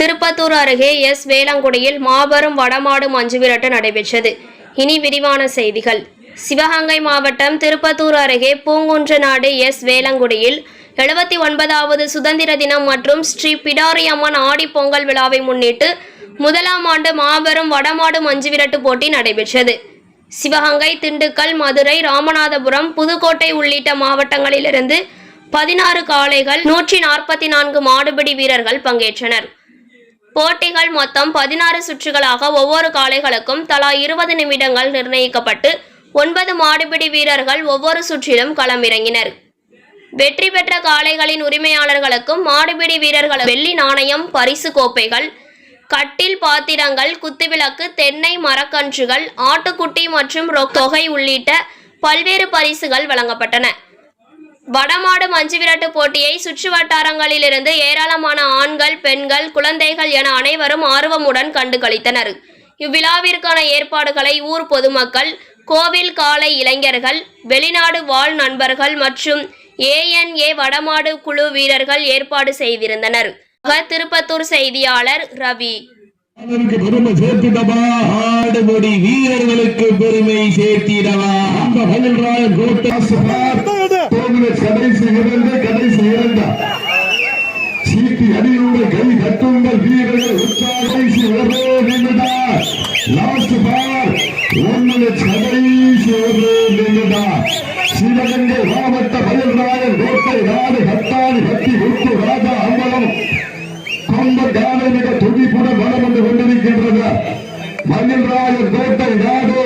திருப்பத்தூர் அருகே எஸ். வேளாங்குடியில் மாபெரும் வடமாடு மஞ்சு விரட்டு நடைபெற்றது. இனி விரிவான செய்திகள். சிவகங்கை மாவட்டம் திருப்பத்தூர் அருகே பூங்குன்ற நாடு எஸ். வேளங்குடியில் எழுபத்தி ஒன்பதாவது சுதந்திர தினம் மற்றும் ஸ்ரீ பிடாரி அம்மன் ஆடி பொங்கல் விழாவை முன்னிட்டு முதலாம் ஆண்டு மாபெரும் வடமாடு மஞ்சு விரட்டு போட்டி நடைபெற்றது. சிவகங்கை திண்டுக்கல் மதுரை ராமநாதபுரம் புதுக்கோட்டை உள்ளிட்ட மாவட்டங்களிலிருந்து பதினாறு காளைகள் நூற்றி நாற்பத்தி நான்கு மாடுபிடி வீரர்கள் பங்கேற்றனர். போட்டிகள் மொத்தம் பதினாறு சுற்றுகளாக ஒவ்வொரு காளைகளுக்கும் தலா இருபது நிமிடங்கள் நிர்ணயிக்கப்பட்டு ஒன்பது மாடுபிடி வீரர்கள் ஒவ்வொரு சுற்றிலும் களமிறங்கினர். வெற்றி பெற்ற காளைகளின் உரிமையாளர்களுக்கும் மாடுபிடி வீரர்கள் வெள்ளி நாணயம் பரிசு கோப்பைகள் கட்டில் பாத்திரங்கள் குத்துவிளக்கு தென்னை மரக்கன்றுகள் ஆட்டுக்குட்டி மற்றும் தொகை உள்ளிட்ட பல்வேறு பரிசுகள் வழங்கப்பட்டன. வடமாடு மஞ்சு விரட்டு போட்டியை சுற்று வட்டாரங்களிலிருந்து ஏராளமான ஆண்கள் பெண்கள் குழந்தைகள் என அனைவரும் ஆர்வமுடன் கண்டு கழித்தனர் இவ்விழாவிற்கான ஏற்பாடுகளை ஊர் பொதுமக்கள் கோவில் காலை இளைஞர்கள் வெளிநாடு வாழ் நண்பர்கள் மற்றும் ஏஎன்ஏ வடமாடு குழு வீரர்கள் ஏற்பாடு செய்திருந்தனர். திருப்பத்தூர் செய்தியாளர் ரவி. பெருமை சேர்த்திடவா? ஆடுபடி வீரர்களுக்கு பெருமை சேர்த்திடவா? அந்த கடைசி இரண்டு கடைசி இரண்டா. சீட்டி அடியோடு கை கட்டுங்கள் வீரர்கள் உற்சாகி உடனே நின்றுடார் லாஸ்ட் பார் ஒன்னு கடைசி ஒரு நின்றுடார் சிவகங்கை மாவட்ட மயில்ராயன் கோட்டை நாடு கட்டாணி கட்டி உத்து ராஜா அம்பலம். காலை மிக துடிப்புடன் வளம் வந்து கொண்டிருக்கின்றது. கோட்டை நாடு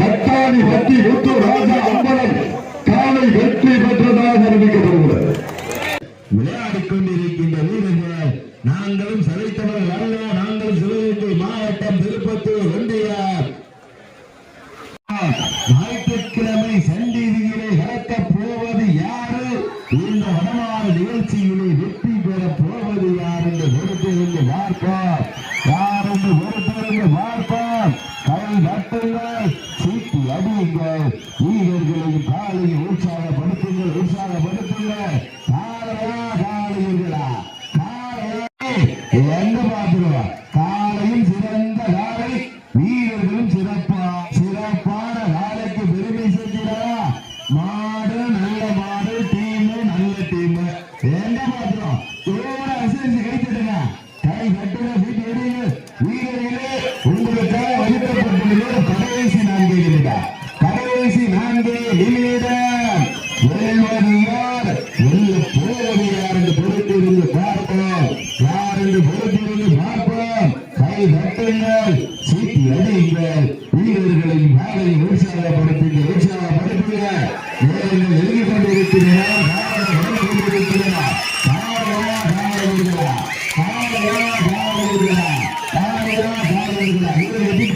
கட்டாணி ராஜா நாங்களும் சதைத்தவர்கள் அல்ல நாங்கள் சிவகங்கை மாவட்டம் திருப்பத்தூர் ஒன்றியார். ஞாயிற்றுக்கிழமை சண்டிதியிலே கலக்கப் போவது யாரு? இந்த வடமான நிகழ்ச்சியிலே வெற்றி பெறப் போவது யார் என்று பொறுத்திருந்து பார்ப்போம் யார் என்று பொறுத்திருந்து பார்ப்போம் கை தட்டுங்கள் சீட்டி அடியுங்கள். வீரர்களையும் காலையும் உற்சாகப்படுத்துங்கள் உற்சாகப்படுத்துங்கள். உங்களுக்காக ஒதுக்கப்பட்டுள்ள கடைசி நான்கு நிமிடம் கடைசி நான்கு நிமிடம் காரணங்களா காரணமா காரணங்களா இது எழுதி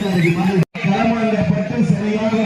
களமாடப்பட்டு சரியாக